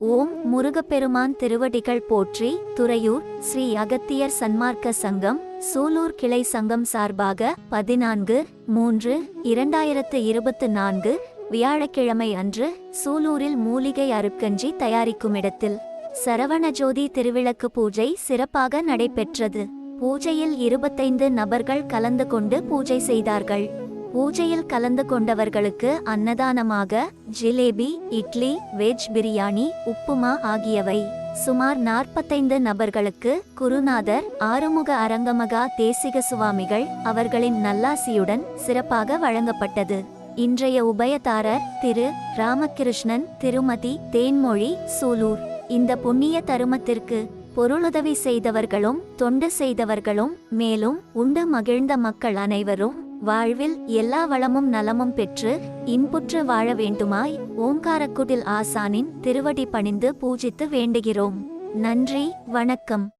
ஓம் முருகப்பெருமான் திருவடிகள் போற்றி துறையூர் ஸ்ரீ அகத்தியர் சன்மார்க்க சங்கம் சூலூர் கிளை சங்கம் சார்பாக பதினான்கு மூன்று இரண்டாயிரத்து இருபத்து நான்கு வியாழக்கிழமை அன்று சூலூரில் மூலிகை அருட்கஞ்சி தயாரிக்கும் இடத்தில் சரவணஜோதி திருவிளக்கு பூஜை சிறப்பாக நடைபெற்றது. பூஜையில் இருபத்தைந்து நபர்கள் கலந்து கொண்டு பூஜை செய்தார்கள். பூஜையில் கலந்து கொண்டவர்களுக்கு அன்னதானமாக ஜிலேபி இட்லி வெஜ் பிரியாணி உப்புமா ஆகியவை. சுமார் நாற்பத்தைந்து நபர்களுக்கு குருநாதர் ஆறுமுக அரங்கமகா தேசிக சுவாமிகள் அவர்களின் நல்லாசியுடன் சிறப்பாக வழங்கப்பட்டது. இன்றைய உபயதாரர் திரு ராமகிருஷ்ணன் திருமதி தேன்மொழி சூலூர். இந்த புண்ணிய தருமத்திற்கு பொருளுதவி செய்தவர்களும் தொண்டு செய்தவர்களும் மேலும் உண்டு மகிழ்ந்த மக்கள் அனைவரும் வாழ்வில் எல்லா வளமும் நலமும் பெற்று இன்புற்று வாழ வேண்டுமாய் ஓங்காரக்குடில் ஆசானின் திருவடி பணிந்து பூஜித்து வேண்டுகிறோம். நன்றி வணக்கம்.